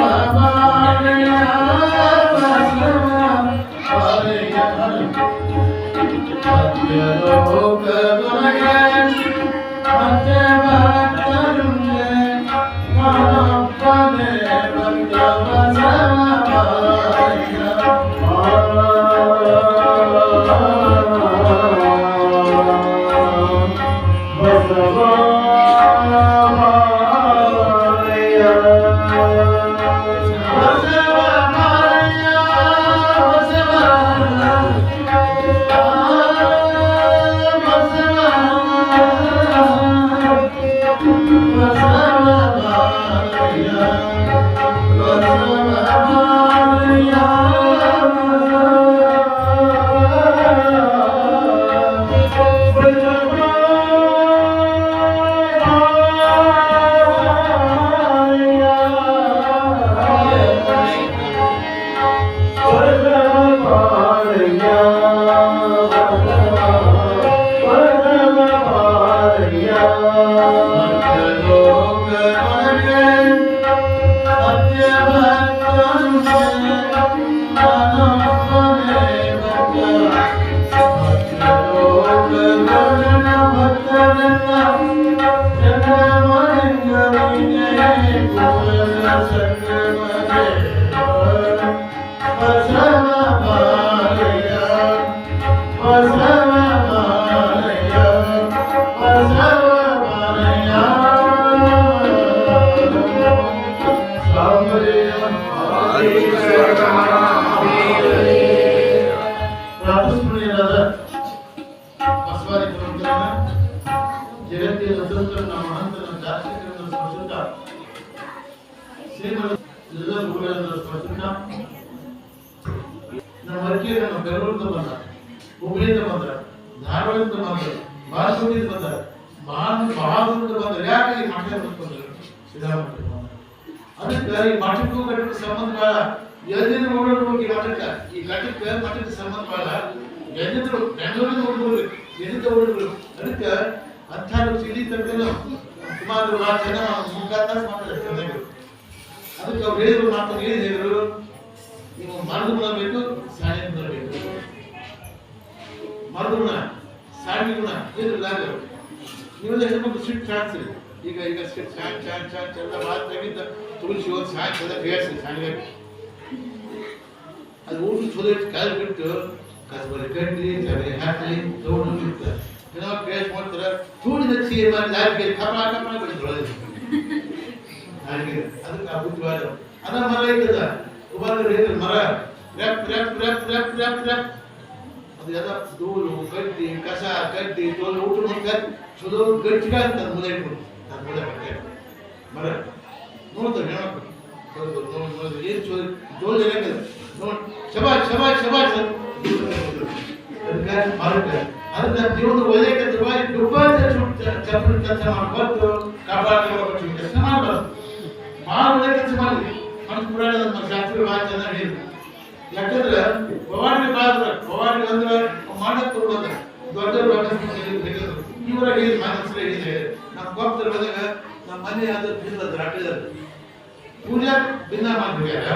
Baba. ಹುಬ್ಳಿಯಿಂದ ಬಂದ ಧಾರವಾಡದಿಂದ ಬಂದ ಬಾಸೂರಿಯಿಂದ ಬಂದ ಮಹಾನ್ ಬಹಾದೂರಿಂದ ಯಾಕೆ ಈ ಮಠ ಬಂದರು. ಬಂದ ಅದಕ್ಕೆ ಈ ಮಠಕ್ಕೂ ಘಟಕ ಸಂಬಂಧ ಬಾಳ ಎಲ್ಲಿಂದ ನೋಡೋದು ಈ ಮಠಕ್ಕೆ ಈ ಘಟಕ ಮಠಕ್ಕೆ ಸಂಬಂಧ ಬಾಳ ಎಲ್ಲಿದ್ರು ಬೆಂಗಳೂರಿಂದ ಹುಡುಗರು ಎಲ್ಲಿಂದ ಹುಡುಗರು. ಅದಕ್ಕೆ ಅಂಥ ಇಲ್ಲಿ ತನಕ ಸುಮಾರು ಭಾಳ ಜನ ಮುಖಾಂತರ ಮಾತಾಡ್ತಾರೆ ಅದಕ್ಕೆ ಅವ್ರು ಹೇಳಿದ್ರು ಹೇಳಿದ್ರು. ನೀವು ಮರದ ಗುಣ ಸಾಣಿ ಗುಣ ಹೇಳಿದ್ರಲ್ಲ ಅದು. ನೀವೆಲ್ಲ ಹೆಣ್ಮಕ್ಳು ಸಿಟ್ಟು ಸಾಣಿಸ್ರಿ ಈಗ ಈಗ ಸಿಟ್ಟು ಸಾಣ್ ಸಾಣ್ ಸಾಣ್ ಎಲ್ಲ ಮಾತು ತೆಗಿದ್ದ ತುಳಸಿ ಹೋದ್ ಸಾಣ್ ಎಲ್ಲ ಬೇಯಿಸಿ ಸಾಣಿಗೆ ಅದು ಊಟ ಚಲೋ ಇಟ್ಟು ಕಾಲು ಬಿಟ್ಟು ಕಸಬರಿ ಕಟ್ಟಿ ಸರಿ ಹಾಕಿ ತಗೊಂಡು ಬಿಟ್ಟು, ಏನೋ ಬೇಸ್ ಮಾಡ್ತಾರೆ. ತೂಡಿದ ಚೀರ್ ಮಾಡಿ ಲಾರಿಗೆ ಕಪಳ ಕಪಳ ಬಿಡ್ತಾರೆ ಹಾಗೆ ಅದಕ್ಕೆ ಆ ಬುದ್ಧಿವಾದ ಅದ ಮರ ಇದ್ದದ? ಉಬಾರ ಹೇಳಿದ್ರು ಮರ. Wrap wrap wrap wrap wrap wrap ಅದು ಎಲ್ಲ ಧೂಳು ಕಡ್ಡಿ ಕಸ ಕಡ್ಡಿ ತೋಲು ಊಟ ಮುಂದೆ ಸುಧೋ ಗಟ್ಟಿಗ ಅಂತ ಮುದ ಇಟ್ಬಿಡು ಅದು ಮುದ ಬಟ್ಟೆ ಬರ ನೋಡ್ತಾರೆ ನೋಡು, ಏನ್ ಚೋಲ್ ಜೋಲ್ ಏನಾಗದ ನೋಡಿ. ಶಬಾಷ್ ಶಬಾಷ್ ಶಬಾಷ್. ಅದಕ್ಕೆ ಮರಕ್ಕೆ ಒಳ್ಳೆ ಮಾಡಿ ನಮ್ಮ ಶಾಸ್ತ್ರ ಭಾಳ ಚೆನ್ನಾಗಿ ಹೇಳಿದ್ರು. ಯಾಕಂದ್ರೆ ಭವಾನಿ ಬಾದ್ರ ಭವಾನಿ ಅಂದ್ರೆ ಮಾಡಕ್ ಕೊಡುವಂತ ದೊಡ್ಡ ದೊಡ್ಡ ಇವರ ಹೇಳಿ ಮನಸ್ಸು ಇದೆ ನಮ್ಮ ಭಕ್ತರ ಬಂದಾಗ ನಮ್ಮ ಮನೆ ಆದ ಭಿನ್ನ ದ್ರಾಟಿದ ಪೂಜಾ ಭಿನ್ನ ಮಾಡಿದ್ಯಾರ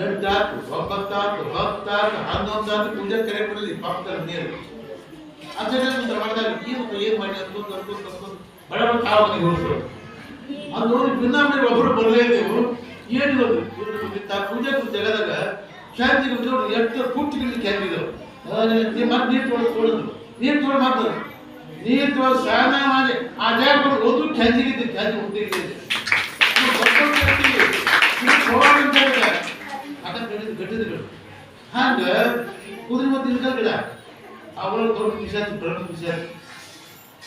ಎಂಟಾತು, ಒಂಬತ್ತಾತು, ಹತ್ತಾತು, ಹನ್ನೊಂದಾತು ಪೂಜೆ ಕರೆ ಕೊಡಲಿ ಭಕ್ತರ ನೀರು ಅದರಿಂದ ಮಾಡಿದಾಗ ಏನು ಏನು ಮಾಡಿ ಅನ್ಕೊಂಡು ಅನ್ಕೊಂಡು ಅನ್ಕೊಂಡು ಬಡ ಬಡ ಹೋಗ್ತಾರೆ ಅದು ನೋಡಿ ಮಾಡಿ ಒಬ್ಬರು ಬರಲೇ ಇದ್ದೇವು ಏನಿಲ್ಲ ತಾ ಪೂಜೆ ತೆಗೆದಾಗ ಶಾಂತಿ ಎಷ್ಟು ಪುಟ್ಟಿಗಳಿಗೆ ಕೆಂದಿದ್ದವು ಮತ್ತೆ ನೀರು ತೊಳೆದು ನೀರು ತೊಗೊಂಡು ಮಾಡ್ತಾರೆ ನೀರು ತೊಳೆದು ಸ್ನಾನ ಮಾಡಿ ಆ ಜಾಗ ಅದಕ್ಕೆ ಹೇಳಿದ್ದು ಗಟ್ಟಿದಗಳು ಹಂಗ ಕುದುರೆ ಮತ್ತೆ ಗಿಡ ಅವಳ ದೊಡ್ಡ ವಿಷಯ ಪ್ರಮುಖ ವಿಷಯ.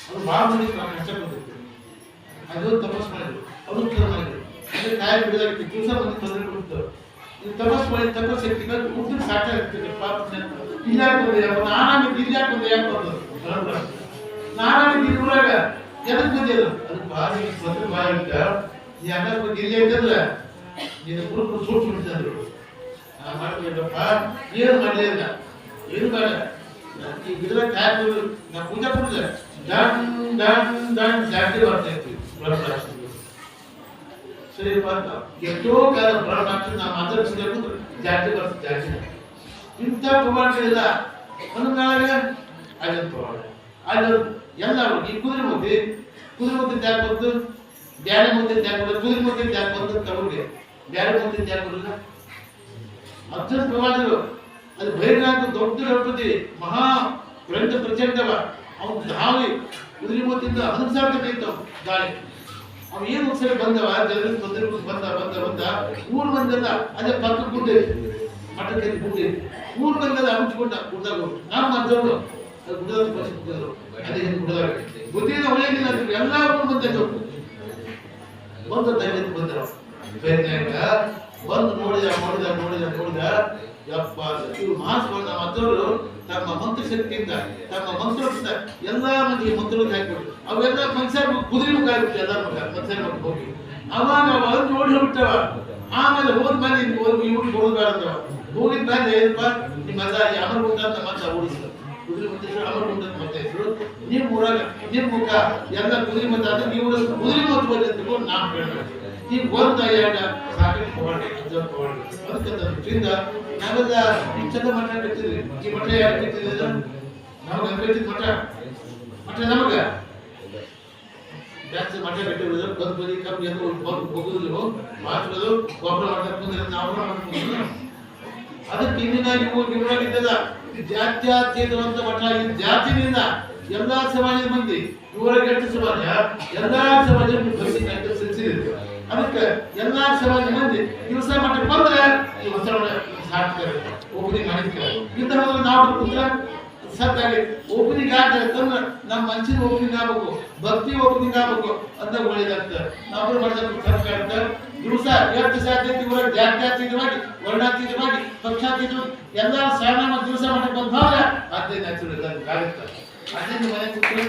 ಅದು ಭಾಳ ಮಂದಿ ಕಷ್ಟಪಟ್ಟಿರ್ತಾರೆ ಅದು ತಪಸ್ ಮಾಡಿದ್ರು. ಅವರು ಕೇಳಿದ್ರು ಅಂದ್ರೆ ಕಾಯಿ ಬಿಡೋದಕ್ಕೆ ದಿವಸ ಒಂದು ತೊಂದರೆ ಕೊಡ್ತಾರೆ ಇದು ತಪಸ್ ಮಾಡಿ ತಪಸ್ ಇರ್ತೀವಿ ಸಾಟ ಇರ್ತೀವಿ ಪಾಪ ಇಲ್ಲ ಬಂದೆ ಯಾಕೆ ನಾನಾಗಿ ಇಲ್ಲಿ ಯಾಕೆ ಬಂದೆ ಯಾಕೆ ಬಂದು ನಾನಾಗಿ ಇರುವಾಗ ಎದಕ್ ಬಂದಿಲ್ಲ ಅದು ಭಾಳ ಇತ್ತ ಈ ಅಣ್ಣ ಬಗ್ಗೆ ಇಲ್ಲಿ ಐತಂದ್ರೆ ನೀನು ಕುರುಕು ಸೂಟ್ ಬಿಡ್ತಾರೆ ನಾನು ಮಾಡ್ಬೇಕಪ್ಪ ಏನು ಮಾಡಲಿಲ್ಲ ಏನು ಬೇಡ. ಈ ಗಿಡದ ಕಾಯಿ ನಾ ಪೂಜೆ ಪೂಜೆ ಡನ್ ಡನ್ ಡನ್ ಜಾಸ್ತಿ ಬರ್ತಾ ಎಷ್ಟೋ ಕಾಲ ಇಂಥ ಪ್ರಮಾಣಗಳಿಲ್ಲ ಒಂದು ಅಲ್ಲಿ ಪ್ರಮಾಣ ಈ ಕುದುರೆ ಮುದ್ದೆ ಕುದುರೆ ಮುದ್ದೆ ತ್ಯಾಗ ಬಂದು ಬ್ಯಾರೆ ಮುದ್ದೆ ಬಂದು ಕುದುರೆ ಮುದ್ದೆ ತ್ಯಾಗ ಬಂದು ತಗೊಂಡೆ ಬ್ಯಾರೆ ಮುದ್ದೆ ತ್ಯಾಗ ಬರಲ್ಲ ಅತ್ಯಂತ ಪ್ರಮಾಣಗಳು ಅದು ದೊಡ್ಡ ಮಹಾ ಗ್ರಂಥ ಪ್ರಚಂಡವ. ಅವನು ಧಾವಿ, ಕುದುರೆ ಮುತ್ತಿಂದ ಹನ್ನೊಂದು ಸಾವಿರ ಗಾಳಿ ಅವ ಏನು ಒಂದ್ಸರಿ ಬಂದವ, ಜನರಿಗೆ ತೊಂದರೆ ಬಂದ ಬಂದ ಬಂದ, ಊರು ಬಂದಲ್ಲ ಅದೇ ಪಕ್ಕ ಗುಡ್ಡೆ. ಮಠಕ್ಕೆ ಗುಡ್ಡೆ. ಊರು ಬಂದಲ್ಲ ಹಂಚ್ಕೊಂಡ ಗುಡ್ದಾಗ ನಾವು ಮಾಡಿದವರು ಅದು ಗುಡ್ಡದ ಕೂತಿದ್ರು ಅದೇ ಗುಡ್ಡದಾಗ ಬುದ್ಧಿನ ಒಳಗಿನ ಎಲ್ಲ ಊರು ಬಂದ ದೈವಕ್ಕೆ ಬಂದರು ಬೇರೆನಾಗ ಬಂದು ನೋಡಿದ ನೋಡಿದ ನೋಡಿದ ನೋಡಿದ, ಯಪ್ಪ, ಇವರು ಮಹಾಸ್ವಾಮಿ ಅಜ್ಜವರು ತಮ್ಮ ಮಂತ್ರ ಶಕ್ತಿಯಿಂದ ತಮ್ಮ ಮಂತ್ರದಿಂದ ಎಲ್ಲಾ ಮಂದಿಗೆ ಮಂತ್ರವನ್ನು ಹಾಕಿಬಿಟ್ಟು ಅವೆಲ್ಲ ಮನುಷ್ಯರ ಕುದುರೆ ಮುಖ ಆಗುತ್ತೆ ಎಲ್ಲ ಮುಖ ಮಗ ಹೋಗಿ ಅವಾಗ ಅವ ಅಲ್ಲಿ ನೋಡಿ ಹೋಗ್ಬಿಟ್ಟವ ಆಮೇಲೆ ಹೋದ್ ಮೇಲೆ ಇನ್ನು ಹೋಗಿ ಇವ್ರು ಹೋಗ್ಬೇಡ ಅಂದವ ಹೋಗಿದ ಮೇಲೆ ಏನಪ್ಪ ನಿಮ್ಮ ಅದ ಯಾರು ಮುಖ ಅಂತ ಮತ್ತೆ ಓಡಿಸ್ತಾರೆ. ಕುದುರೆ ಮುಂದೆ ಅಮರ ಮುಖ ಅಂತ ಮತ್ತೆ ನಿಮ್ಮ ಊರಾಗ, ನಿಮ್ಮ ಮುಖ, ಎಲ್ಲ ಕುದುರೆ ನೀವು ಕುದುರೆ ಬಂದ ಅಂತ ನಾನು ಹೇಳ್ಬೇಕು ಈಗ ಒಂದು ಎರಡ ಸಾಕಷ್ಟು ತಗೊಂಡ್ರಿ ಅಜ್ಜ ತಗೊಂಡ್ರಿ ಅದಕ್ಕೆ ಅದರಿಂದ ನಾವೆಲ್ಲ ಚಂದ ಮಠ ಕಟ್ಟಿದ್ರಿ. ಈ ಮಠ ಯಾರು ಕಟ್ಟಿದ್ರೆ ನಮಗೆ ಕಟ್ಟಿದ ಮಠ? ಜಾಸ್ತಿ ಮಠ ಬಿಟ್ಟಿರುವುದು ಬಂದು ಬದಿ ಕಮ್ಮಿ ಅಂತ ಹೋಗುದಿಲ್ಲ. ಮಾತಾಡೋದು ಗೊಬ್ಬರ ಮಾಡ್ಕೊಂಡು ನಾವು ಅದಕ್ಕೆ ಇಂದಿನ ನೀವು ನಿಮ್ಮಲ್ಲಿದ್ದದ ಜಾತ್ಯಾತೀತವಂತ ಮಠ ಈ ಜಾತಿನಿಂದ ಎಲ್ಲಾ ಸಮಾಜದ ಮಂದಿ ಇವರ ಎಷ್ಟು ಸಮಾಜ, ಎಲ್ಲಾ ಸಮಾಜ ಅದಕ್ಕೆ ಎಲ್ಲಾ ಸಮಾಜ ಮಂದಿ ದಿವಸ ಮಠಕ್ಕೆ ಬಂದ್ರೆ ಈ ಹೊಸ ಸಾಕ್ತಾರೆ ಒಬ್ಬರಿಗೆ ಮಾಡಿದ್ರೆ ಇಂತಹ ನಾವು ಕೂತ್ರ ಸತ್ತಾಗಿ ಓಪನಿಂಗ್ ಆಗ್ತದೆ ತಂದ್ರೆ ನಮ್ಮ ಮನಸ್ಸಿನ ಓಪನಿಂಗ್ ಆಗ್ಬೇಕು, ಭಕ್ತಿ ಓಪನಿಂಗ್ ಆಗ್ಬೇಕು ಅಂತ ಒಳ್ಳೇದಾಗ್ತದೆ. ನಾವು ಖರ್ಚು ಆಗುತ್ತೆ ದಿವಸ ಎಷ್ಟು ಸಾಧ್ಯತೆಗಳು ಜಾತ್ಯಾತೀತವಾಗಿ ವರ್ಣಾತೀತವಾಗಿ ಪಕ್ಷಾತೀತವಾಗಿ ಎಲ್ಲ ಸಾಮಾನ್ಯ ದಿವಸ ಮಾಡಕ್ಕೆ ಬಂದಾಗ ಅದೇ ನ್ಯಾಚುರಲ್ ಆಗುತ್ತೆ. ಅದೇ ಮನೆ ಕೂತ್ಕೊಳ್ಳಿ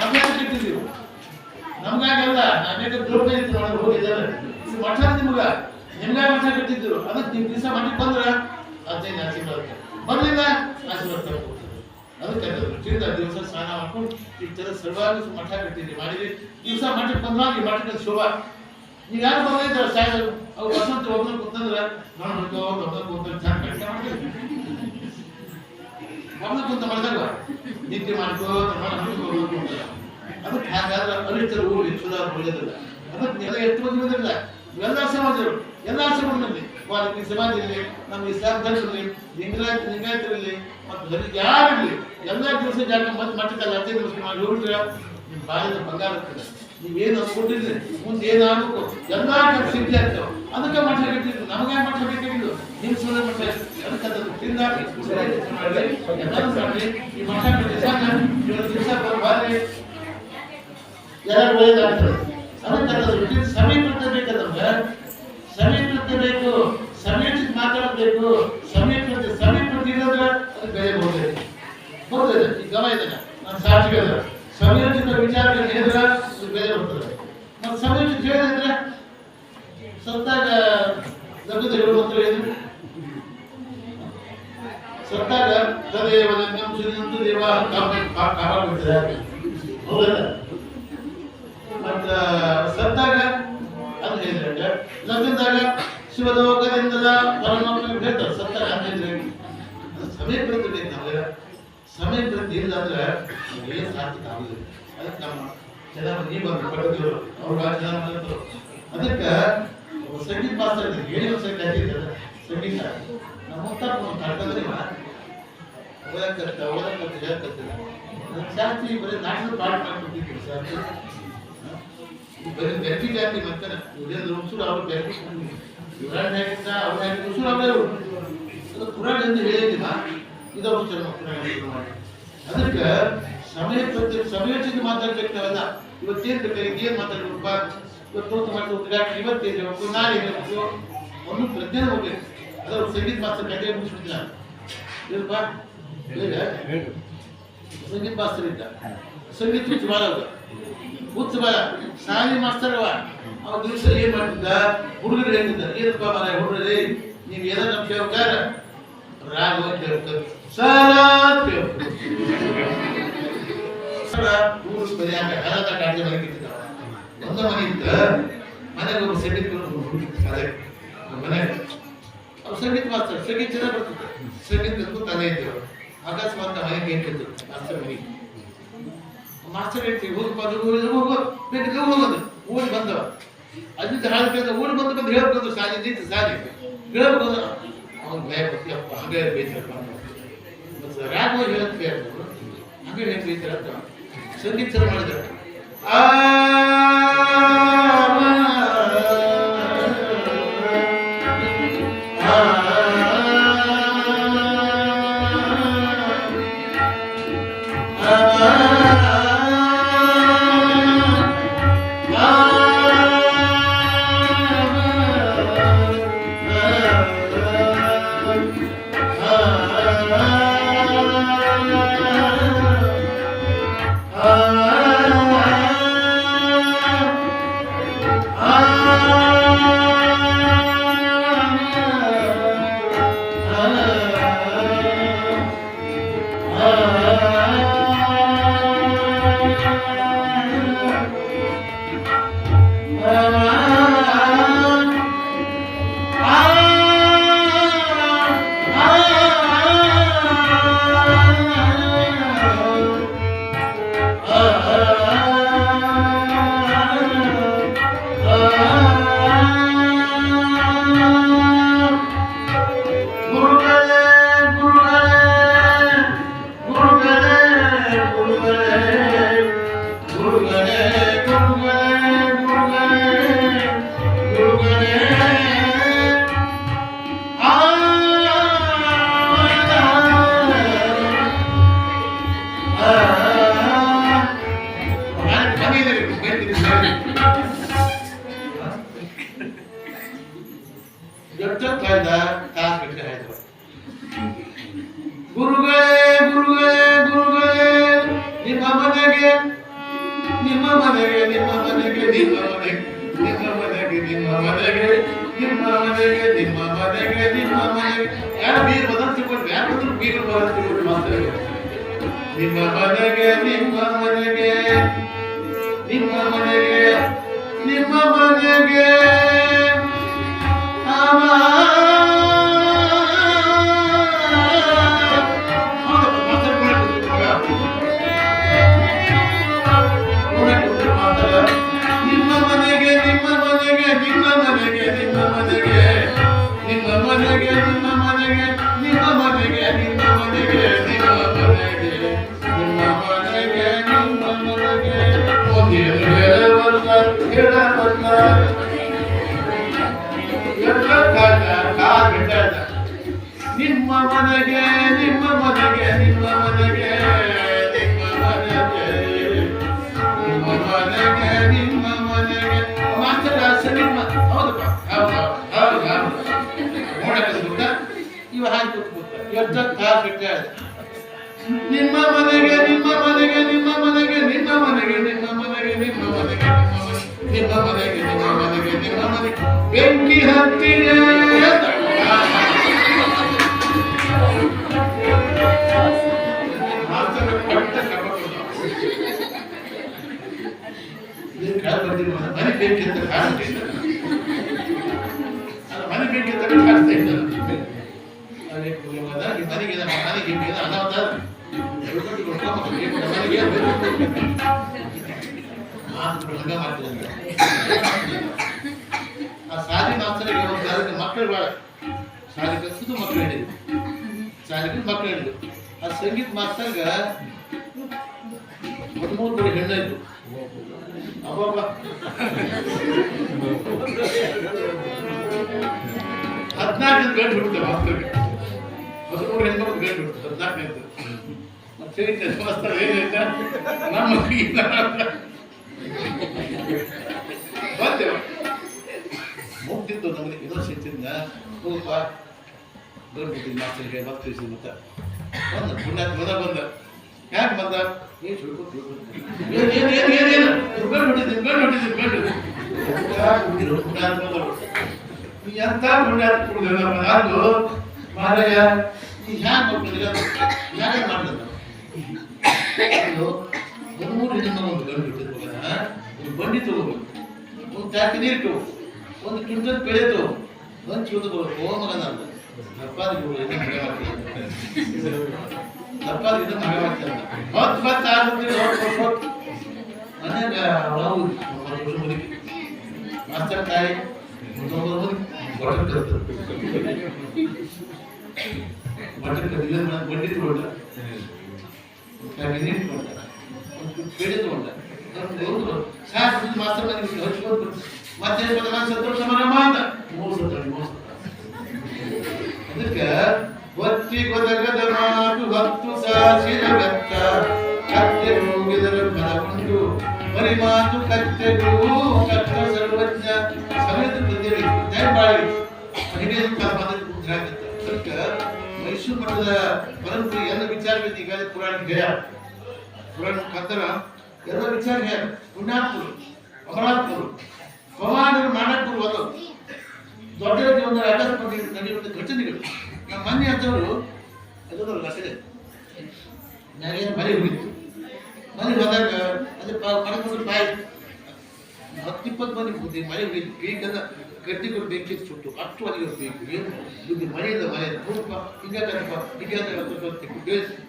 ನಮ್ಗೆ ಕಟ್ಟಿದ್ದೀವಿ ನಮ್ಗಾಗಲ್ಲ ನಾವೇಕ ದ್ರೌಪದಿ ಒಳಗೆ ಹೋಗಿದ್ದಾರೆ ಮಠ ನಿಮ್ಗ, ನಿಮ್ಗೆ ಮಠ ಕಟ್ಟಿದ್ರು ಅದಕ್ಕೆ ನೀವು ದಿವಸ ಮಠಕ್ಕೆ ಬಂದ್ರ ಅದೇ ಆಶೀರ್ವಾದ ಬರ್ಲಿಲ್ಲ ಅದಕ್ಕೆ ತಿಂದ ದಿವಸ ಸ್ನಾನ ಮಾಡ್ಕೊಂಡು ಈ ತರ ಸರ್ವಾಗಿ ಮಠ ಕಟ್ಟಿದ್ರಿ, ಮಾಡಿದ್ರಿ. ದಿವಸ ಮಠಕ್ಕೆ ಬಂದಾಗ ಈ ಮಠಕ್ಕೆ ಶುಭ. ಈಗ ಯಾರು ಬಂದಿದ್ದಾರೆ ಸಾಯ ಅವ್ರು ವಸಂತ ಒಬ್ಬನ ಕೂತಂದ್ರ ನೋಡ್ಬೇಕು ಒಬ್ಬನ ಕೂತ ಒಬ್ಬನ ಕುಂತ ಮಾಡಿದಾಗ ನಿತ್ಯ ಮಾಡ್ಕೋ ಅದಕ್ಕೆ ಹಾಗಾದ್ರೆ ಸುಧಾರ ಒಳ್ಳೆಯದಲ್ಲ. ಅದಕ್ಕೆ ಎಲ್ಲ ಎಷ್ಟು ಮಂದಿ ಇವೆಲ್ಲ ಸಮಾಜಗಳು ಎಲ್ಲ ಸಮಾಜದಲ್ಲಿ ವಾಲ್ಮೀಕಿ ಸಮಾಜದಲ್ಲಿ ನಮ್ಮ ಇಸ್ಲಾಂ ಧರ್ಮದಲ್ಲಿ, ಲಿಂಗಾಯತ್ ಲಿಂಗಾಯತರಲ್ಲಿ ಮತ್ತು ದಲಿತ ಯಾರಿರಲಿ, ಎಲ್ಲ ದಿವಸ ಜಾಗ ಮತ್ತೆ ಮಟ್ಟದಲ್ಲಿ ಅದೇ ದಿವಸ ಮಾಡಿ ಹೋಗ್ಬಿಟ್ರೆ ನಿಮ್ಮ ಬಾಲ್ಯದ ಬಂಗಾರ ನೀವೇನು ಅನ್ಕೊಂಡಿದ್ರೆ ಮುಂದೆ ಏನು ಆಗ್ಬೇಕು ಎಲ್ಲ ಕೆಲಸ ಸಿದ್ಧಿ ಆಗ್ತಾವ ಅದಕ್ಕೆ ಮಠ ಕಟ್ಟಿದ್ರು, ನಮಗೆ ಮಠ ಬೇಕಾಗಿದ್ದು ನಿಮ್ಮ ಸುಳ್ಳು ಮಠ, ಅದಕ್ಕೆ ದೃಷ್ಟಿಯಿಂದ ಎಲ್ಲರೂ ಈ ಮಠ ಕಟ್ಟಿ ಸಾಕ. ಇವತ್ತು ದಿವಸ ಅದಕ್ಕೆ ಬೇಕಂದ್ರೆ ಸಮೀಪತೆ ಬೇಕು. ಸಮೀಪಿಸಿ ಮಾತಾಡಬೇಕು. ಸಮೀಪತೆ ಸಮೀಪತೆ ಇಲ್ಲಂದ್ರೆ ಅದು ಹೋಗಿದೆ ಹೋಗಿದೆ ಈ ಗಮ ಇದೆ ನಾನು ಸಾಕ್ಷಿ ಹೇಳಿದ್ರೆ ಸಂಯೋಜಿತ ವಿಚಾರಗಳು ಹೇಳಿದ್ರೆ ಅದು ಬೆಲೆ ಬರ್ತದೆ. ಮತ್ತು ಸಂಯೋಜಿತ ಹೇಳಿದ್ರೆ ಸತ್ತಾಗ ಲಗ್ನದ ಹೇಳುವಂತ ಹೇಳಿದ್ರು. ಸತ್ತಾಗ ತದೇವ ಲಗ್ನಂ ಸುನಿಯಂತು ದೇವ ಕಾಪಾಡ್ಬಿಡ್ತಾರೆ ಹೌದಲ್ಲ? ಮತ್ತ ಸತ್ತಾಗ ಅದು ಹೇಳಿದ್ರೆ ಲಗ್ನದಾಗ ಶಿವಲೋಕದಿಂದಲ ಪರಮಾತ್ಮ ಹೇಳ್ತಾರೆ ಸತ್ತಾಗ ಅಂತ ಹೇಳಿದ್ರೆ ಅದು ಸಮಯ ಪ್ರತಿ ಸಮಯ ಪ್ರತಿ ಇಲ್ಲ ಅಂದ್ರೆ ಏನು ಸಾರ್ಥಕ ಆಗುದಿಲ್ಲ. ಅದಕ್ಕೆ ನಮ್ಮ ಜನ ನೀ ಬಂದು ಪಡೆದ್ರು ಅವ್ರು ಅದಕ್ಕೆ ಸಂಗೀತ ಇದ್ದಾರೆ ಹೇಳಿ ಒಂದು ಸಂಗೀತ ಹಾಕಿದ್ದಾರೆ ಸಂಗೀತ. ನಮ್ಮ ಓದಕ್ಕಂತ ಓದಕ್ಕಂತ ಹೇಳ್ಕತ್ತಿಲ್ಲ ಜಾಸ್ತಿ ಬರೀ ನಾಟಕ ಪಾಠ ಮಾಡ್ಕೊಟ್ಟಿದ್ದೀವಿ ಸರ್. ಬರೀ ಬೆರ್ಪಿ ಜಾತಿ ಮತ್ತೆ ಇವ್ರೇನು ಹುಸುರು ಅವರು ಬೆರ್ಪಿ ಇವ್ರಾಡ್ ಹ್ಯಾಂಗಿದ್ದ ಅವ್ರು ಹ್ಯಾಂಗ ಹುಸುರು ಅವರೇ ಅದು ಪುರಾಣ ಎಂದು ಹೇಳಿದಿಲ್ಲ ಇದಾವ ಚರ್ಮ ಅದಕ್ಕೆ ಸಮಯ ಸಮಯೋಚಿತ ಮಾತಾಡ್ಬೇಕು ನಾವೆಲ್ಲ ಇವತ್ತೇನು ಬೇಕಾಗಿತ್ತು ಏನು ಮಾತಾಡ್ಬೇಕಪ್ಪ ಇವತ್ತು ಮಾಡ್ತಾ ಉದ್ಘಾಟನೆ ಇವತ್ತೇನು ಹೇಳ್ಬೇಕು ನಾಳೆ ಹೇಳ್ಬೇಕು. ಒಂದು ಪ್ರಜ್ಞೆ ಹೋಗ್ಬೇಕು ಅದರ ಸಂಗೀತ ಮಾಸ್ಟರ್ ಕಥೆ ಮುಗಿಸ್ಬಿಟ್ಟಿಲ್ಲ ಇಲ್ಲಪ್ಪ ಸಂಗೀತ ಮಾಸ್ತರ್ ಇದ್ದ ಸಂಗೀತ ರುಚಿ ಮಾಡೋದು. ಹುಚ್ಚ ಬಾ ಶಾಲೆ ಮಾಸ್ತರ್ ಅವ ದಿವಸ ಏನ್ ಮಾಡ್ತಿದ್ದ? ಹುಡುಗರು ಹೇಳ್ತಿದ್ದ ಏನಪ್ಪ ಮರ ಹುಡುಗರೇ, ನೀವು ಏನೋ ನಮ್ ಕೇಳ್ಕಾರ ರಾಗ ಸಾಲ ಕೇಳ್ಬೇಕು ಊರು ಮನೆ ಒಂದು ಮನೆ ಇದ್ದ ಮನೆಗೆ ಒಬ್ಬ ಸಂಗೀತ ಮನೆ. ಸಂಗೀತ ಮಾಸ್ತರ್ ಸಂಗೀತ ಚೆನ್ನಾಗಿ ಬರ್ತಿದ್ದ ಸಂಗೀತ ಇದ್ದೇವೆ ಅಕಸ್ಮಾತ್ ಮನೆಗೆ ಕೇಳ್ತಿದ್ದು ಮಾಸ್ತರ್ ಮನೆಗೆ ಮಾಸ್ಟರ್ ಹೇಳ್ತೀವಿ ಹೋಗಪ್ಪ ಅದು ಊರಿಗೆ ಹೋಗೋದು ಬೇಕಿದ್ರೆ ಹೋಗೋದು ಊರಿಗೆ ಬಂದವ ಅಲ್ಲಿಂದ ಹಾಳ್ತಿದ್ದ ಊರು ಬಂದು ಬಂದು ಹೇಳ್ಬೋದು ಸಾಧ್ಯ ಇದ್ದಿತ್ತು ಸಾಧ್ಯ ಹೇಳ್ಬೋದು ಅವ್ನು ಭಯ ಪಟ್ಟಿಯಪ್ಪ ಹಂಗೆ ಬೈತಾರಪ್ಪ ರಾಗ ಹಂಗೆ ಹೇಗೆ ಸಂಗೀತ ಮಾಡಿದ್ರೆ. ಆ ಎಷ್ಟೊತ್ತಾಯ್ದ ತಾಸು ಗಟ್ಟಲೆ ಆಯ್ತು ಗುರುಗಳೇ ಗುರುಗಳೇ ಗುರುಗಳೇ ನಿಮ್ಮ ಮನೆಗೆ ನಿಮ್ಮ ಮನೆಗೆ ನಿಮ್ಮ ಮನೆಗೆ ನಿಮ್ಮ ಮನೆಗೆ ನಿಮ್ಮ ಮನೆಗೆ ನಿಮ್ಮ ಮನೆಗೆ ನಿಮ್ಮ ಮನೆಗೆ ನಿಮ್ಮ ಮನೆಗೆ ನಿಮ್ಮ ಮನೆಗೆ ಯಾರು ಬೀರ್ ಬದಲು ತಿಳ್ಕೊಂಡು ಯಾರು ಬಂದ್ರು ಬೀರ್ ಬದಲು ತಿಳ್ಕೊಂಡು ಮಾತಾಡಿ ನಿಮ್ಮ ಮನೆಗೆ ನಿಮ್ಮ ಮನೆಗೆ ನಿಮ್ಮ ಮನೆಗೆ ನಿಮ್ಮ ಮನೆಗೆ Mama. ನೋಡಕ್ಕೆ ಬಿಟ್ಟ ಇವ ಹಾಗೆ ಕೂತ್ಬಿಟ್ಟ ಎಷ್ಟು ತಾಸು ಬಿಟ್ಟೆ ನಿಮ್ಮ ಮನೆಗೆ ನಿಮ್ಮ ಮನೆಗೆ ನಿಮ್ಮ ಮನೆಗೆ ನಿಮ್ಮ ಮನೆಗೆ ನಿಮ್ಮ ಮನೆಗೆ ನಿಮ್ಮ ಮನೆಗೆ ನಿಮ್ಮ ಮನೆಗೆ ನಿಮ್ಮ ಮನೆಗೆ ನಿಮ್ಮ ಮನೆಗೆ. ಬೆಂಕಿ ಹತ್ತಿದೆ. ಮಾಸ್ತರ್ ಕೊಟ್ಟ ಕರ್ಕೊಂಡು ಇದನ್ನ ಕಾಲ್ ಬಂದಿರೋ ಮನೆ ಬೆಂಕಿ ಅಂತ ನೀಡಿ ತಗೊಂಡಾಗ್ತಾ ಇದ್ದಾರೆ ಸಾರಿ ಮಾಸ್ತರಿಗೆ ಒಂದು ಮಕ್ಕಳು ಭಾಳ ಸಾರಿ ಕಲಿಸೋದು ಮಕ್ಕಳು ಹೇಳಿದ್ರು. ಸಾರಿ ಮಕ್ಕಳು ಹೇಳಿದ್ರು. ಆ ಸಂಗೀತ ಮಾಸ್ತರ್ಗ ಒಂದು ಮೂರು ಕಡೆ ಹೆಣ್ಣು ಇತ್ತು ಹದಿನಾಲ್ಕು ಗಂಟೆ ಬಿಡುತ್ತೆ ಮಕ್ಕಳಿಗೆ ಹದಿಮೂರು ಗಂಟೆ ಬಿಡುತ್ತೆ ಹದಿನಾಲ್ಕು ಮತ್ತೆ ಮಾಸ್ತರ್ ಏನಾಯ್ತಾ ನಮ್ಮ ಬಂದೆವು ಹೋಗ್ತಿದ್ದು ನಮಗೆ ಹೋಗಪ್ಪ ಗಂಟು ಮಾಸ್ತರಿಗೆ ಮತ್ತೆ ಬಂದ ಮದ ಬಂದ. ಯಾಕೆ ಬಂದ? ಏನು ಸುಳ್ಕೊಂಡು ಏನು ಏನು ಏನು ಏನು ಏನು ಗಂಡು ಹೊಟ್ಟಿದ್ದೀನಿ ಗಂಡು ಹೊಟ್ಟಿದ್ದೀನಿ ಗಂಡು ಪುಣ್ಯಾತ್ ಬಂದವರು ನೀ ಎಂತ ಪುಣ್ಯಾತ್ ಕುಡಿದ ಅದು ಮಾರಾಯ, ನೀ ಹ್ಯಾಂಗ ದಿನ ಒಂದು ಗಂಡು ಬಿಟ್ಟಿರ್ಬೋದ ಒಂದು ಬಂಡಿ ತಗೋಬೇಕು ಒಂದು ಚಾಕಿ ನೀರು ಒಂದು ಕ್ವಿಂಟಲ್ ಬೆಳೆ ಒಂದು ಚೂದು ಬರಬೇಕು ಓ ಮಗನ ಮುದುಕಿ ಮಾಸ್ತರ್ ತಾಯಿ ಮುದುಕಿ ಬಟನ್ ಕತ್ತು ಬಟನ್ ಕತ್ತು ಇಲ್ಲ ಬಂಡಿ ತಗೊಂಡ ನೀರು ತಗೊಂಡ ಒಂದು ಬೇಳೆ ತಗೊಂಡ ಸಾಕು ಮಾಸ್ತರ್ ಮನೆಗೆ ಹಚ್ಕೊಂಡು ಮತ್ತೆ ನಾನು ಸಂತೋಷ ಸಮಾರಂಭ ಅಂತ ಮೂರು ಸತ್ತ ಮೂರು ಸತ್ತ ಅದಕ್ಕೆ ಒತ್ತಿ ಗೊದಗದ ಮಾತು ಹತ್ತು ಸಾಸಿರ ಬೆತ್ತ ಕತ್ತೆ ಹೋಗಿದರ ಫಲಗೊಂಡು ಬರಿ ಮಾತು ಕತ್ತೆಗೂ ಕಷ್ಟ ಸರ್ವಜ್ಞ ಮಹಿಳೆ ಪದದ ಅದಕ್ಕೆ ಮೈಸೂರು ಮಠದ ಎಲ್ಲ ವಿಚಾರಗಳು ಈಗ ಪುರಾಣ ಕತ್ತರ ಎಲ್ಲ ವಿಚಾರ ಹೇಳ್ಯಾರ ಪುಣ್ಯಾತ್ಮರು, ಅಮರಾತ್ಮರು ಪವಾಡರು ಮಾಡಕ್ಕರು ಅದು. ದೊಡ್ಡ ಒಂದು ಅಕಸ್ಮಾತ್ ನಡೆಯುವಂಥ ನಮ್ಮ ಮನೆ ಅಂತವರು ಅದೊಂದು ನಾನೇನು ಮನೆ ಹೋಗಿತ್ತು ಮನೆ ಹೋದಾಗ ಅದು ಮನೆ ಬಾಯಿ. ಹತ್ತು ಇಪ್ಪತ್ತು ಮಂದಿ ಕೂತಿ ಮನೆ ಹೋಗಿದ್ದು ಬೇಕಂದ ಗಟ್ಟಿ ಕೊಟ್ಟು ಬೆಂಕಿ ಸುಟ್ಟು ಅಷ್ಟು ಮನೆಗೆ ಬೇಕು ಏನು? ಇದು ಮನೆಯಿಂದ ಮನೆ ರೂಪ. ಹಿಂಗಪ್ಪ ಹಿಂಗೆ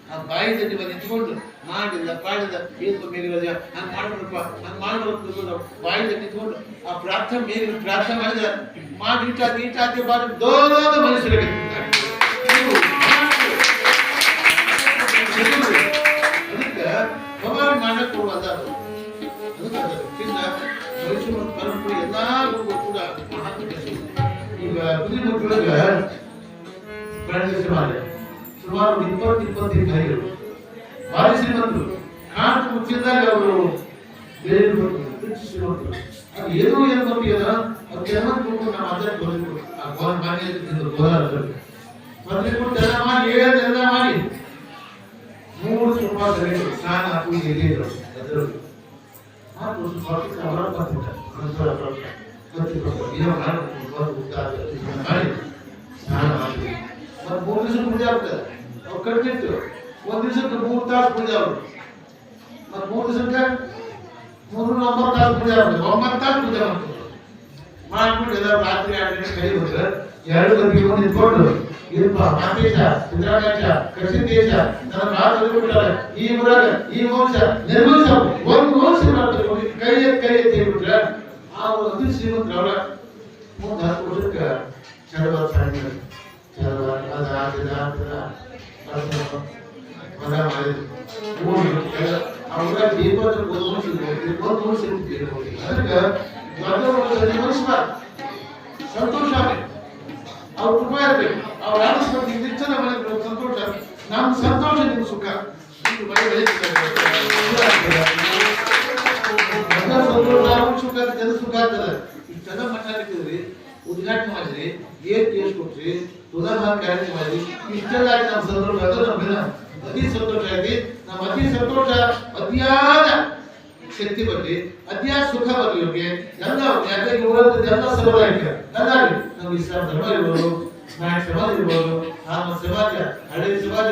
ಆ ಬಾಯಿದಲ್ಲಿ ಬಂದು ನಿಂತ್ಕೊಂಡು ಮಾಡಿಲ್ಲ ಪಾಡಿಲ್ಲ ಏನು ಮೇಲೆ ಹಂಗೆ ಮಾಡ್ಬಿಡಪ್ಪ ಹಂಗೆ ಮಾಡ್ಬೇಕು ಬಾಯಿದಲ್ಲಿ ನಿಂತ್ಕೊಂಡು ಆ ಪ್ರಾರ್ಥನೆ ಮೇಲೆ ಪ್ರಾರ್ಥನೆ ಮಾಡಿದ್ರೆ ಮಾಡಿ ಇಟ್ಟಾತಿ ಇಟ್ಟಾತಿ ಬಾರಿ ದೊಡ್ಡ ಮನುಷ್ಯರಿಗೆ ಇವು ಅದಕ್ಕೆ ಭಗವಾನ್ ಮಾಡಕ್ಕೆ ಹೋಗೋದ ಅದು ಅದಕ್ಕೆ ಅದಕ್ಕಿಂತ ಮೈಸೂರು ಪರಂಪರೆ ಎಲ್ಲರಿಗೂ ಕೂಡ. ಈಗ ಸುಮಾರು ಇಪ್ಪತ್ತು, ಇಪ್ಪತ್ತೈದು ಹೈಗಳು ಭಾರಿ ಶ್ರೀಮಂತರು. ಮುಚ್ಚಿದಾಗ ಅವರು ಬೇರೆ ಅದು ಏನೋ ನಾವು ಅದರ ಬಂದಿದ್ರು ಆ ಗೋಲ್ ಮಾನ್ಯ ತಿಂದ್ರು ಗೋಲಾರದಲ್ಲಿ ಎಲ್ಲ ಮಾಡಿ ಏಳು ಎಲ್ಲ ಮಾಡಿ. ಮೂರು ಸುಮಾರು ಸ್ನಾನ, ಪೂಜೆ ಇದ್ರು ಅದರಲ್ಲಿ. ಮೂರು ದಿವಸ ಪೂಜೆ ಆಗ್ತದೆ ಅವ್ರು ದಿವಸಕ್ಕೆ ಮೂರು ತಾಸು ಪೂಜೆ ಅವರು ಮತ್ತೆ ಮೂರು ದಿವಸಕ್ಕೆ ಮೂರು ಒಂಬತ್ತು ತಾಸು ಪೂಜೆ ಆಗ್ತದೆ ಒಂಬತ್ತು ತಾಸು ಪೂಜೆ ಮಾಡ್ತಾರೆ ಮಾಡ್ಬಿಟ್ಟು ರಾತ್ರಿ ಎರಡು ಗಂಟೆ ಕೈ ಹೋದ್ರೆ ಎರಡು ಗಂಟೆಗೆ ನಿಂತ್ಕೊಂಡು ಇರಪ್ಪ ಮಾತೇಶ ಸಿದ್ದರಾಮೇಶ ಕೃಷ್ಣೇಶ ನನ್ನ ಮಾತು ಬಿಟ್ಟಾರೆ ಈ ಊರಾಗ ಈ ವಂಶ ನಿರ್ವಂಶ ಒಂದು ವಂಶ ಮಾಡ್ತಾರೆ ಕೈ ಕೈ ಎತ್ತಿ ಹೇಳ್ಬಿಟ್ರೆ ಆ ಒಂದು ಶ್ರೀಮಂತರ ಅವರ ಮುಂದೆ ಹತ್ತು ವರ್ಷಕ್ಕೆ ಚಡವ ಸಾಂಗ್ ಚಡವ ಅದ ಅದ ಮಗ ಮಾಡಿದ್ರು ಅವ್ರ ದೀಪದ ಒಂದು ವರ್ಷ ಅದಕ್ಕೆ ಸಂತೋಷ. ಆಗ್ಬೇಕು ಅವ್ರ ಕುಟುಂಬ ಇರಬೇಕು ಅವ್ರ ಆಲೋಚನೆ ಇದಿಚ್ಚನ ಮನೆ ಸಂತೋಷ ನಮ್ಮ ಸಂತೋಷ ನಿಮ್ಮ ಸುಖ. ಸುಖ ಜನ ಸುಖ ಆಗ್ತದೆ. ಜನ ಉದ್ಘಾಟನೆ ಮಾಡಿದ್ರಿ ಏನ್ ಟೇಸ್ಟ್ ಕೊಟ್ರಿ ಸುಧಾಮ ಕಾರ್ಯ ಮಾಡಿದ್ರಿ ಇಷ್ಟೆಲ್ಲ ಆಗಿ ನಮ್ಮ ಸಂತೋಷ ಅದು ಸಂತೋಷ ಆಗಿ ನಮ್ಮ ಅತಿ ಸಂತೋಷ, ಅತಿಯಾದ ಶಕ್ತಿ ಬರಲಿ ಅತಿಯಾದ ಸುಖ ಬರಲಿ ಅವ್ರಿಗೆ ಎಲ್ಲ ಯಾಕೆ ಊರಲ್ಲಿ ಎಲ್ಲ ಸಮಾಜ ಇದೆ ನಮ್ಮ ಇಸ್ಲಾಂ ಧರ್ಮ ಇರ್ಬೋದು ನಾಯಕ ಸಮಾಜ ಇರ್ಬೋದು ನಮ್ಮ ಸಮಾಜ ಹಳೆ ಸಮಾಜ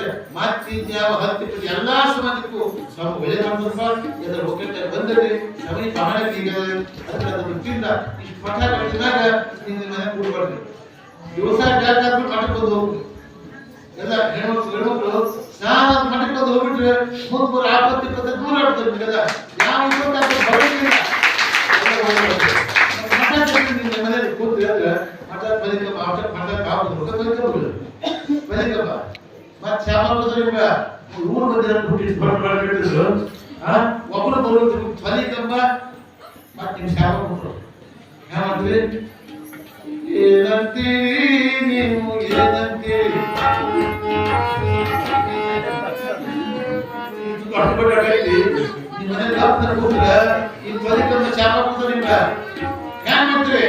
ಯಾವ ಹತ್ತಿ ಪ್ರತಿ ಎಲ್ಲಾ ಸಮಾಜಕ್ಕೂ ನಮ್ಮ ಒಳ್ಳೆ ಮಾಡ್ಬೇಕು ಇದರ ಒಕ್ಕಟ್ಟ ಬಂದರೆ ಸಮಯ ಬಹಳ ಈಗ ಅದರ ವೃತ್ತಿಯಿಂದ ಇಷ್ಟು ಕಟ್ಟಿದಾಗ ನಿಮ್ಮ ಮನೆ ಕೂಡ್ಬಾರ್ದು. ದಿವಸ ಬಂದು ಹೋಗ್ಬೇಕು. ಎಲ್ಲ ಹೆಣ್ಮಕ್ಳು ಹೆಣ್ಮಕ್ಳು ಸ್ನಾನ ಮಠಕ್ಕೆ ಹೋಗ್ಬಿಟ್ರೆ ಮೂರು ಆಪತ್ತು ಇಪ್ಪತ್ತು ದೂರ ಆಗ್ತದೆ ಯಾವ ಊರು ಬಂದಿರೋ ಹುಟ್ಟಿ ಬಡ ಬಡ ಕಟ್ಟಿದ್ರು ಆ ಒಬ್ಬರು ಬರೋದು ಬಲಿಕಪ್ಪ ಮತ್ತೆ ನಿಮ್ ಶಾಪ ಕೊಟ್ರು ಯಾವ ಮಾಡ್ತೀವಿ ಏನಂತೀರಿ ನೀವು ಏನಂತೀರಿ ದೊಡ್ಡ ದೊಡ್ಡ ಕೈಲಿ ನಿಮ್ಮ ಮನೆ ದಾಪ್ತಾರ ಕೂತ್ರ ಇನ್ ಬದುಕನ್ನ ಶಾಪ ಕೊಡ್ತಾರೆ ನಿಮ್ಗ ಹ್ಯಾಂಗ ಮಾಡ್ತೀರಿ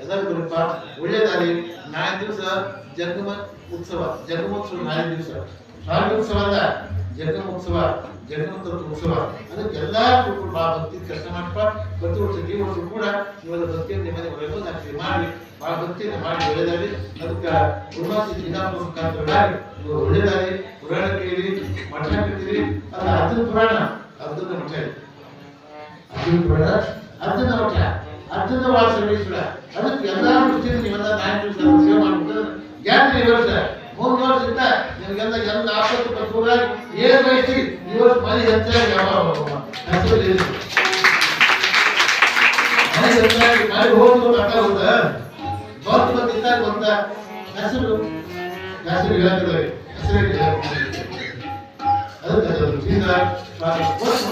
ಎಲ್ಲರಿಗೂ ಗುರುಪ್ಪ ಒಳ್ಳೇದಾಗಲಿ ನಾಳೆ ದಿವಸ ಜಂಗಮ ಉತ್ಸವ ಜಂಗಮೋತ್ಸವ ನಾಳೆ ದಿವಸ. ಶಾಲೆ ಉತ್ಸವ ಅಲ್ಲ ಜಂಗಮೋತ್ಸವ ಜಗನ್ಮಂತ್ರ ಉತ್ಸವ. ಅದಕ್ಕೆ ಎಲ್ಲಾ ಕುಟುಂಬ ಭಕ್ತಿ ಕೆಲಸ ಮಾಡಪ್ಪ ಪ್ರತಿ ವರ್ಷ ಈ ವರ್ಷ ಕೂಡ ಇವಾಗ ಭಕ್ತಿಯನ್ನು ನಿಮ್ಮ ಮನೆ ಒಳ್ಳೆಯದು ನಾಲ್ಕು ಮಾಡಿ ಭಾಳ ಭಕ್ತಿಯನ್ನು ಮಾಡಿ ಒಳ್ಳೆಯದಾಗಲಿ ಅದಕ್ಕೆ ಜಿಲ್ಲಾಪುರ ಮುಖಾಂತರವಾಗಿ ನೀವು ಒಳ್ಳೆದಾರಿ ಪುರಾಣ ಕೇಳಿ ಮಠ ಕಟ್ಟಿದ್ರಿ ಅದು ಅರ್ಜುನ ಪುರಾಣ ಅರ್ಜುನ ಮಠ ಅರ್ಜುನ ಪುರಾಣ ಮಠ. ಅರ್ಜುನ ವಾಸವೇಶ್ವರ ಅದಕ್ಕೆ ಎಲ್ಲಾ ದೃಷ್ಟಿಯಿಂದ ನೀವೆಲ್ಲ ನಾಯಕರು ಸೇವೆ ಮಾಡ್ಬಿಟ್ಟು ಈ ವರ್ಷ ಮೂರು ವರ್ಷದಿಂದ ನಿಮಗೆಲ್ಲ ಎಲ್ಲ ಆಸಕ್ತಿ ಬರ್ಬೋದಾಗಿ ಏನು ಬಯಸಿ ಈ ವರ್ಷ ಮನೆ ಹೆಚ್ಚಾಗಿ ಇಲ್ಲ. ಮನೆ ಹೆಸರು ಹೆಸರು ಹೇಳ್ತಾರೆ ಹೆಸರು ಅದಕ್ಕೆ ಅದು ಸೀದಾ ಕೋರ್ಸ್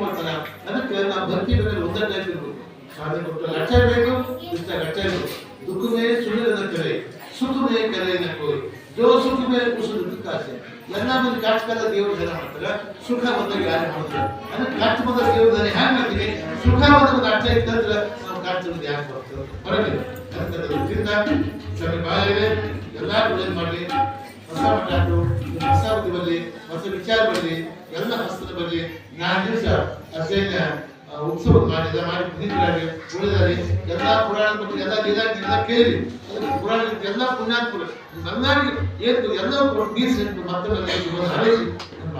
ಮಾಡ್ತಾನ ಅದಕ್ಕೆ ನಾವು ಬರ್ತೀವಿ ಒಂದೇ ಟೈಪ್ ಇರ್ಬೇಕು ಲಕ್ಷ ಬೇಕು ಇಷ್ಟ ಲಕ್ಷ ಬೇಕು. ದುಃಖ ಮೇಲೆ ಸುಳ್ಳಿನ ಕರೆ ಮೇಲೆ ಕರೆಯನ್ನು ಕೋರಿ. ಜೋ ಸುಖ ಮೇಲೆ ಕುಸು. ದುಃಖ ಆಸೆ ಎಲ್ಲ ದೇವರು ಜನ ಮಾಡ್ತಾರೆ. ಸುಖ ಯಾರು ಮಾಡ್ತಾರೆ ಅಂದ್ರೆ ಕಾಟ್ ಬಂದಾಗ ಜನ ಹ್ಯಾಂಗ ಮಾಡ್ತೀವಿ ಸುಖ ಬಂದಾಗ ಅರ್ಥ ಇತ್ತಂದ್ರೆ ನಾವು ಕಾಟ್ತಿರೋದು ಯಾಕೆ ಬರ್ತದೆ ಬರಲಿಲ್ಲ ಇದರಿಂದ ಸ್ವಾಮಿ ಭಾಳ ಇದೆ ಎಲ್ಲರೂ ಹೊಸ ಮಠಾದ್ರು ಹೊಸ ಬುದ್ಧಿ ಬರಲಿ. ಹೊಸ ವಿಚಾರ ಬರಲಿ. ಎಲ್ಲ ಹೊಸದ ಬರಲಿ. ನಾಲ್ಕು ದಿವಸ ಆ, ಉತ್ಸವ ಮಾಡಿದ ಮಾಡಿ ನಿಂತಿದ್ದಾರೆ ಉಳಿದಾರೆ ಎಲ್ಲ ಪುರಾಣ ಬಗ್ಗೆ ಎಲ್ಲ ಲೀಲಾ ಎಲ್ಲ ಕೇಳಿ ಪುರಾಣ ಎಲ್ಲ ಪುಣ್ಯಾತ್ಮಕ ನನ್ನಾಗಿ ಏನು ಎಲ್ಲ ನೀರು ಮತ್ತೆ ಹಾರೈಸಿ ನಮ್ಮ